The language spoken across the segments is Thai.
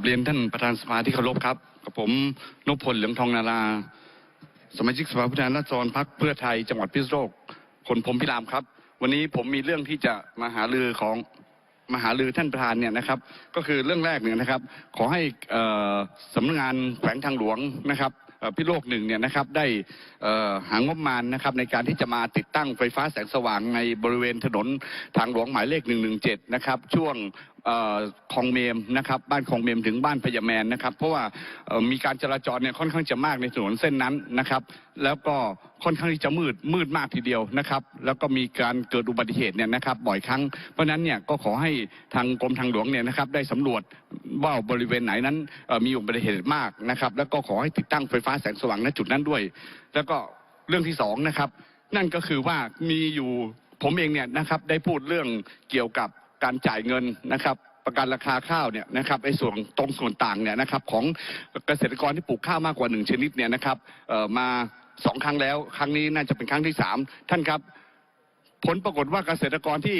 ับเรียนท่านประธานสภาที่เคารพครับกับผมนพพลเหลืองทองนาราสมาชิกสภาผู้แทนราษฎรพรรคเพื่อไทยจังหวัดพิษณุโลกคนผมพิรามครับ วันนี้ผมมีเรื่องที่จะมาหารือของมาหารือท่านประธานเนี่ยนะครับ ก็คือเรื่องแรกเนี่ยนะครับ ขอให้สำนักงานแขวงทางหลวงนะครับพิโลกหนึ่งเนี่ยนะครับได้หางบมาณนะครับในการที่จะมาติดตั้งไฟฟ้าแสงสว่างในบริเวณถนนทางหลวงหมายเลข 117 นะครับ ช่วง คลองเมมนะครับบ้านคลองเมมถึงบ้านพญาแมนนะครับเพราะว่ามีการจราจรเนี่ยค่อนข้างจะมากในถนนเส้นนั้นนะครับแล้วก็ค่อนข้างที่จะมืดมืดมากทีเดียวนะครับแล้วก็มีการเกิดอุบัติเหตุเนี่ยนะครับบ่อยครั้งเพราะฉะนั้นเนี่ยก็ขอให้ทางกรมทางหลวงเนี่ยนะครับได้สำรวจว่าบริเวณไหนนั้นมีอุบัติเหตุมากนะครับแล้วก็ขอให้ติดตั้งไฟฟ้าแสงสว่างณจุดนั้นด้วย แล้วก็เรื่องที่สองนะครับนั่นก็คือว่ามีอยู่ผมเองเนี่ยนะครับได้พูดเรื่องเกี่ยวกับ การจ่ายเงินนะครับประกันราคาข้าวเนี่ยนะครับไอ้ส่วนตรงส่วนต่างเนี่ยนะครับของเกษตรกรที่ปลูกข้าวมากกว่าหนึ่งชนิดเนี่ยนะครับเอ่อมาสองครั้งแล้ว ครั้งนี้น่าจะเป็นครั้งที่สามท่านครับ ผลปรากฏว่าเกษตรกรที่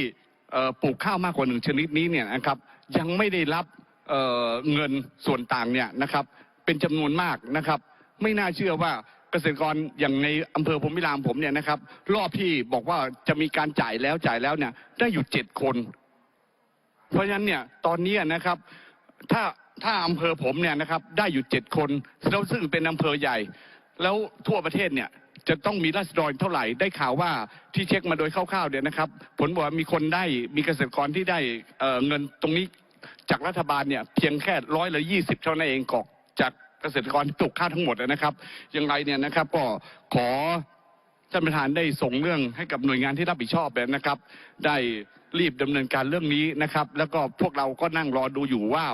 เอ่อปลูกข้าวมากกว่าหนึ่งชนิดนี้เนี่ยนะครับยังไม่ได้รับเอ่อเงินส่วนต่างเนี่ยนะครับเป็นจำนวนมากนะครับ ไม่น่าเชื่อว่าเกษตรกรอย่างในอำเภอพรมพิรามผมเนี่ยนะครับรอบที่บอกว่าจะมีการจ่ายแล้วจ่ายแล้วเนี่ยได้อยู่เจ็ดคน เพราะฉะนั้นเนี่ยตอนนี้นะครับถ้าถ้าอำเภอผมเนี่ยนะครับได้อยู่เจ็ดคนแล้วซึ่งเป็นอำเภอใหญ่แล้วทั่วประเทศเนี่ยจะต้องมีราษฎรเท่าไหร่ได้ข่าวว่าที่เช็คมาโดยคร่าวๆเนี่ยนะครับผลบอกว่ามีคนได้มีเกษตรกรที่ได้เเงินตรงนี้จากรัฐบาลเนี่ยเพียงแค่ร้อยละยี่สิบเท่านั้นเองกอกจากเกษตรกรที่ปลูกข้าทั้งหมดนะครับยังไงเนี่ยนะครับก็ขอ ท่านประธานได้ส่งเรื่องให้กับหน่วยงานที่รับผิดชอบเลยนะครับ ได้รีบดำเนินการเรื่องนี้นะครับ แล้วก็พวกเราก็นั่งรอดูอยู่ว่า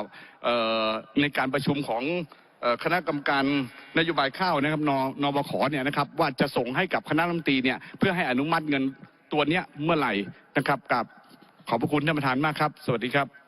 ในการประชุมของคณะกรรมการนโยบายข้าวนะครับนนบขเนี่ยนะครับว่าจะส่งให้กับคณะรัฐมนตรีเนี่ยเพื่อให้อนุมัติเงินตัวเนี้ยเมื่อไหร่นะครับกับขอบพระคุณท่านประธานมากครับ สวัสดีครับ